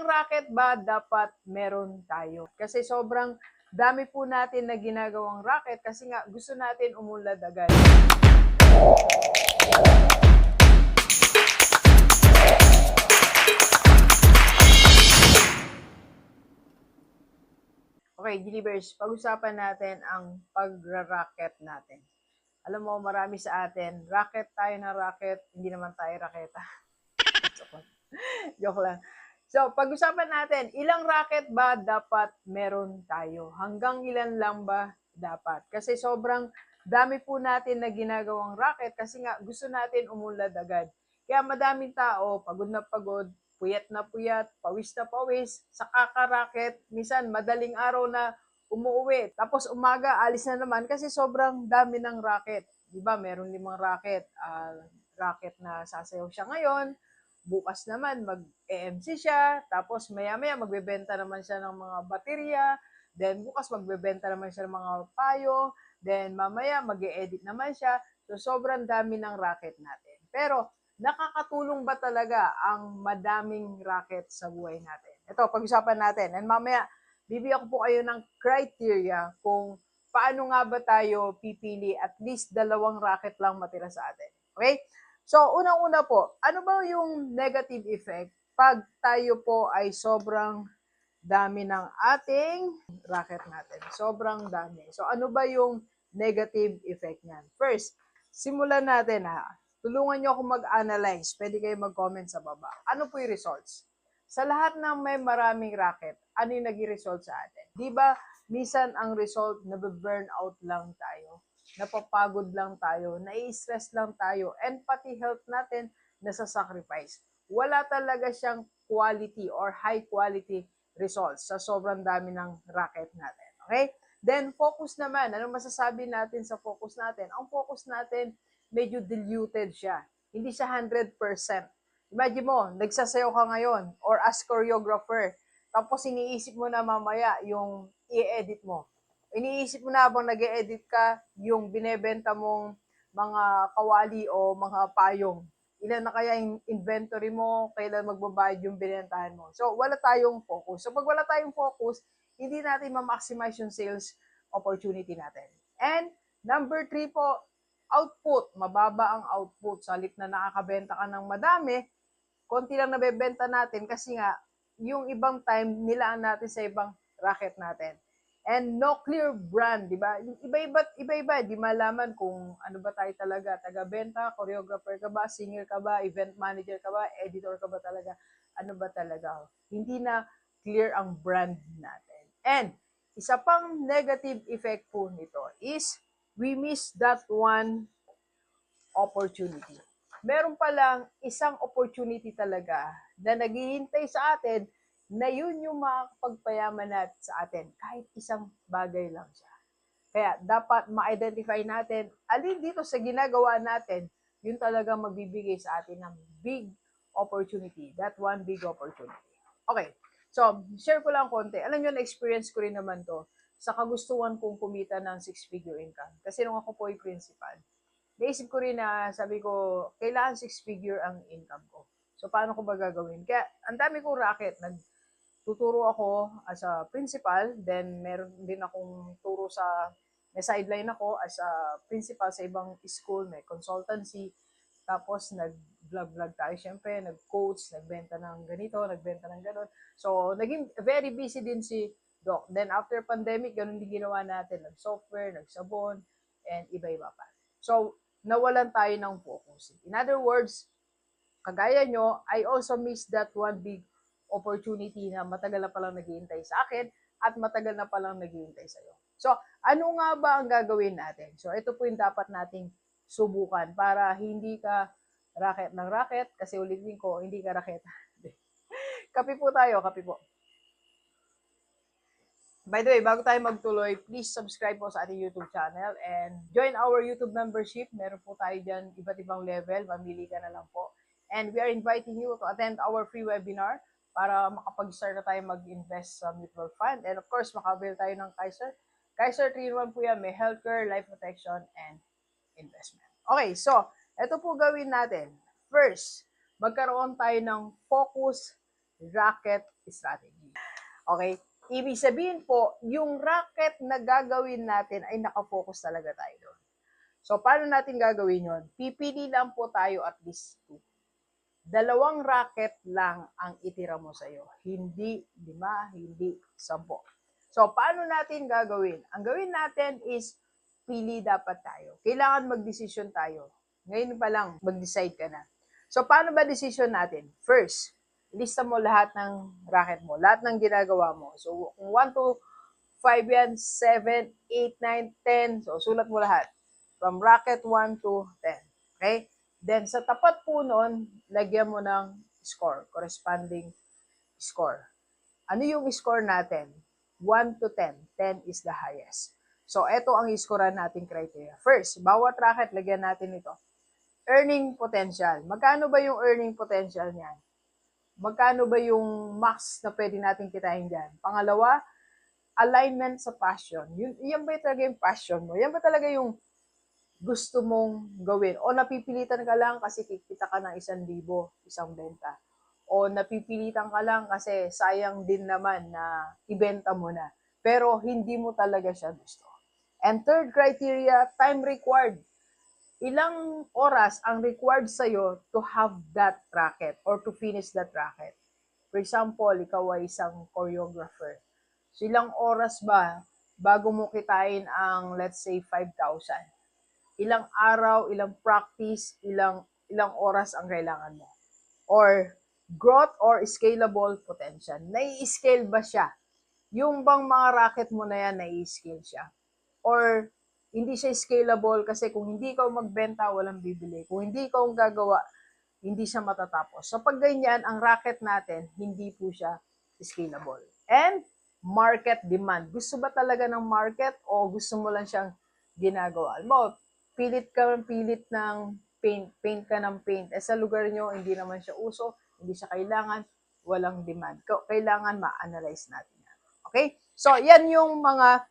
ilang racket ba dapat meron tayo? Kasi sobrang dami po natin na ginagawang racket kasi nga gusto natin umunlad agad. Okay, Gilibers, pag-usapan natin ang pagra-racket natin. Alam mo, marami sa atin, racket tayo na racket, hindi naman tayo raketa. Joke lang. So, pag-usapan natin, ilang racket ba dapat meron tayo? Hanggang ilan lang ba dapat? Kasi sobrang dami po natin na ginagawang racket kasi nga gusto natin umunlad agad. Kaya madaming tao, pagod na pagod, puyat na puyat, pawis na pawis, sa kakaraket, minsan madaling araw na umuwi. Tapos umaga, alis na naman kasi sobrang dami ng racket. Di ba? Meron limang racket. Ah, racket na sasayaw siya ngayon. Bukas naman, mag-EMC siya. Tapos maya-maya, magbebenta naman siya ng mga baterya. Then bukas, magbebenta naman siya ng mga payo. Then mamaya, mag edit naman siya. So, sobrang dami ng racket natin. Pero, nakakatulong ba talaga ang madaming racket sa buhay natin? Ito, pag-usapan natin. And mamaya, bibigyan ko po kayo ng criteria kung paano nga ba tayo pipili at least dalawang racket lang matira sa atin. Okay? So, unang-una po, ano ba yung negative effect pag tayo po ay sobrang dami ng ating racket natin? Sobrang dami. So, ano ba yung negative effect niyan? First, simulan natin ha. Tulungan nyo ako mag-analyze. Pwede kayo mag-comment sa baba. Ano po yung results? Sa lahat ng may maraming racket, ano yung naging result sa atin? Di ba, minsan ang result, nabe-burn out lang tayo. Napapagod lang tayo, nai-stress lang tayo, and pati health natin nasa-sacrifice. Wala talaga siyang quality or high quality results sa sobrang dami ng racket natin. Okay? Then, focus naman. Ano masasabi natin sa focus natin? Ang focus natin, medyo diluted siya. Hindi siya 100%. Imagine mo, nagsasayaw ka ngayon or as choreographer, tapos iniisip mo na mamaya yung i-edit mo. Iniisip mo na habang nag edit ka yung binebenta mong mga kawali o mga payong. Ilan na kaya yung inventory mo, kailan magbabayad yung binentahan mo. So, wala tayong focus. So, pag wala tayong focus, hindi natin ma-maximize yung sales opportunity natin. And number three po, output. Mababa ang output. Sa halip na nakakabenta ka ng madami, konti lang nabebenta natin kasi nga, yung ibang time, nilaan natin sa ibang racket natin. And no clear brand, di ba? Iba-iba, iba-iba, di malaman kung ano ba tayo talaga, taga-benta, choreographer ka ba, singer ka ba, event manager ka ba, editor ka ba talaga, ano ba talaga. Hindi na clear ang brand natin. And isa pang negative effect po nito is we miss that one opportunity. Meron palang isang opportunity talaga na naghihintay sa atin na yun yung makakapagpayaman natin sa atin kahit isang bagay lang siya. Kaya dapat ma-identify natin alin dito sa ginagawa natin yun talaga magbibigay sa atin ng big opportunity. That one big opportunity. Okay. So, share ko lang konti. Alam nyo, na-experience ko rin naman to sa kagustuhan kong kumita ng six-figure income. Kasi nung ako po ay principal, naisip ko rin na sabi ko, kailangan six-figure ang income ko. So, paano ko ba gagawin? Kaya, ang dami kong racket. Nagtuturo ako as a principal. Then, meron din akong turo sa, may sideline ako as a principal sa ibang school. May consultancy. Tapos, nag-vlog-vlog tayo syempre. Nag-coach, nagbenta ng ganito, nagbenta ng ganon. So, naging very busy din si Doc. Then, after pandemic, ganun din ginawa natin. Nag-software, nagsabon, and iba-iba pa. So, nawalan tayo ng focus. In other words, kagaya nyo, I also missed that one big opportunity na matagal na palang naghihintay sa akin at matagal na palang naghihintay sa iyo. So, ano nga ba ang gagawin natin? So, ito po yung dapat nating subukan para hindi ka racket ng racket kasi ulitin ko, hindi ka racket. kapi po tayo, kapi po. By the way, bago tayo magtuloy, please subscribe po sa ating YouTube channel and join our YouTube membership. Meron po tayo dyan iba't ibang level. Mamili ka na lang po. And we are inviting you to attend our free webinar para makapag-start na tayo mag-invest sa mutual fund. And of course, makabil tayo ng Kaiser. Kaiser 3-in-1 po yan. May healthcare, life protection, and investment. Okay, so, ito po gawin natin. First, magkaroon tayo ng focus racket strategy. Okay? Ibig sabihin po, yung racket na gagawin natin ay nakafocus talaga tayo doon. So, paano natin gagawin yon? Pipili lang po tayo at least two. Dalawang racket lang ang itira mo sa'yo. Hindi lima, hindi sampo. So, paano natin gagawin? Ang gawin natin is, pili dapat tayo. Kailangan magdesisyon tayo. Ngayon pa lang, mag-decide ka na. So, paano ba decision natin? First, lista mo lahat ng racket mo, lahat ng ginagawa mo. So, kung 1 to 5 yan, 7, 8, 9, 10. So, sulat mo lahat. From racket 1 to 10. Okay? Then, sa tapat po nun, lagyan mo ng score, corresponding score. Ano yung score natin? 1 to 10. 10 is the highest. So, ito ang iskoran nating criteria. First, bawat racket, lagyan natin ito. Earning potential. Magkano ba yung earning potential niyan? Magkano ba yung max na pwede natin kitain dyan? Pangalawa, alignment sa passion. Yun, yan ba talaga yung passion mo? Yan ba talaga yung gusto mong gawin? O napipilitan ka lang kasi kikita ka ng isang libo, isang benta. O napipilitan ka lang kasi sayang din naman na ibenta mo na. Pero hindi mo talaga siya gusto. And third criteria, time required. Ilang oras ang required sa'yo to have that racket or to finish that racket? For example, ikaw ay isang choreographer. So ilang oras ba bago mo kitain ang let's say 5,000? Ilang araw, ilang practice, ilang ilang oras ang kailangan mo? Or growth or scalable potential. Nai-scale ba siya? Yung bang mga racket mo na yan, nai-scale siya? Or hindi siya scalable kasi kung hindi ikaw magbenta, walang bibili. Kung hindi ang gagawa, hindi siya matatapos. So pag ganyan, ang racket natin, hindi po siya scalable. And market demand. Gusto ba talaga ng market o gusto mo lang siyang ginagawa? Mo, pilit ka pilit ng paint, paint ka ng paint. Eh sa lugar nyo, hindi naman siya uso, hindi siya kailangan, walang demand. Kailangan ma-analyze natin yan. Okay? So, yan yung mga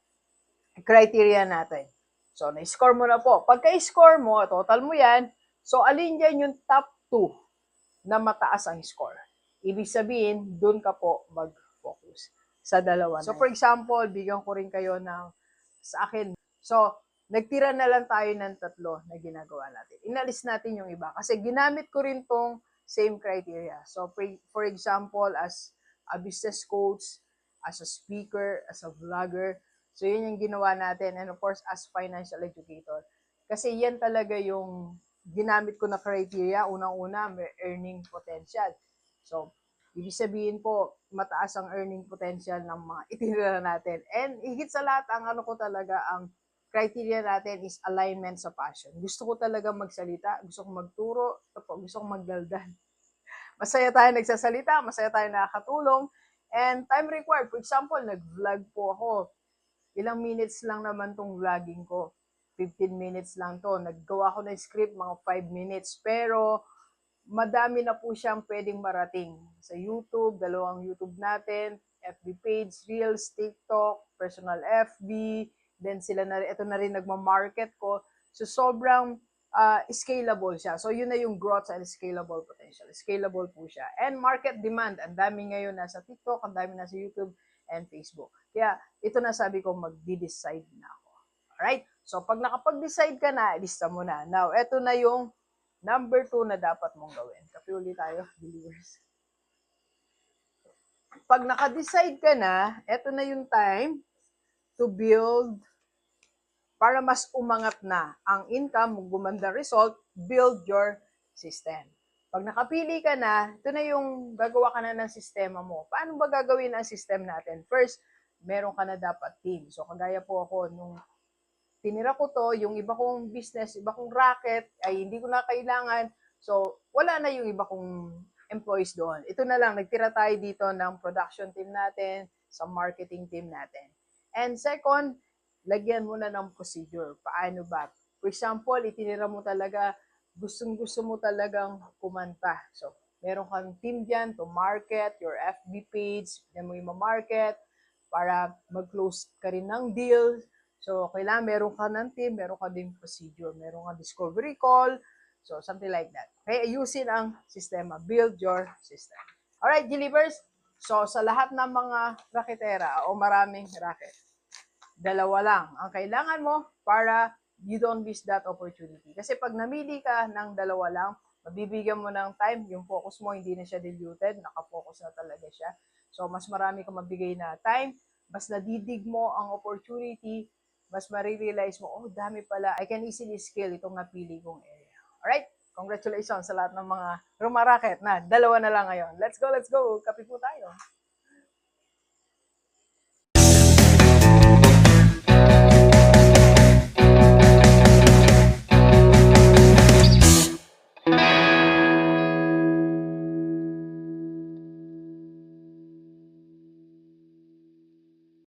criteria natin. So, na-score mo na po. Pagka-score mo, total mo yan, so alin dyan yung top 2 na mataas ang score? Ibig sabihin, dun ka po mag-focus sa dalawa So, for example, bigyan ko rin kayo ng sa akin. So, nagtira na lang tayo ng tatlo na ginagawa natin. Inalis natin yung iba kasi ginamit ko rin tong same criteria. So, for, example, as a business coach, as a speaker, as a vlogger, So, yun yung ginawa natin. And of course, as financial educator. Kasi yan talaga yung ginamit ko na criteria. Unang-una, may earning potential. So, ibig sabihin po, mataas ang earning potential ng mga itinira natin. And higit sa lahat, ang ano ko talaga, ang criteria natin is alignment sa passion. Gusto ko talaga magsalita, gusto ko magturo, gusto ko magdaldal. Masaya tayo nagsasalita, masaya tayo nakakatulong, and time required. For example, nag-vlog po ako ilang minutes lang naman tong vlogging ko. 15 minutes lang to. Naggawa ko ng script mga 5 minutes. Pero madami na po siyang pwedeng marating. Sa YouTube, dalawang YouTube natin, FB page, Reels, TikTok, personal FB, then sila na ito na rin nagma-market ko. So sobrang uh, scalable siya. So yun na yung growth and scalable potential. Scalable po siya. And market demand, ang dami ngayon nasa TikTok, ang dami nasa YouTube, and Facebook. Kaya ito na sabi ko, magdi-decide na ako. Alright? So pag nakapag-decide ka na, lista mo na. Now, ito na yung number two na dapat mong gawin. Kapi ulit tayo, believers. Pag naka-decide ka na, ito na yung time to build para mas umangat na ang income, gumanda result, build your system. Pag nakapili ka na, ito na yung gagawa ka na ng sistema mo. Paano ba gagawin ang system natin? First, meron ka na dapat team. So, kagaya po ako, nung tinira ko to, yung iba kong business, iba kong racket, ay hindi ko na kailangan. So, wala na yung iba kong employees doon. Ito na lang, nagtira tayo dito ng production team natin, sa marketing team natin. And second, lagyan mo na ng procedure. Paano ba? For example, itinira mo talaga gustong gusto mo talagang kumanta. So, meron kang team dyan to market your FB page, yan mo yung market para mag-close ka rin ng deal. So, kailangan meron ka ng team, meron ka din procedure, meron ka discovery call, so something like that. Okay, ayusin ang sistema. Build your system. Alright, Delivers, So, sa lahat ng mga raketera o maraming racket, dalawa lang ang kailangan mo para you don't miss that opportunity. Kasi pag namili ka ng dalawa lang, mabibigyan mo ng time, yung focus mo hindi na siya diluted, nakafocus na talaga siya. So, mas marami kang mabigay na time, mas nadidig mo ang opportunity, mas marirealize mo, oh, dami pala, I can easily scale itong napili kong area. Alright? Congratulations sa lahat ng mga rumaraket na dalawa na lang ngayon. Let's go, let's go. Kape po tayo.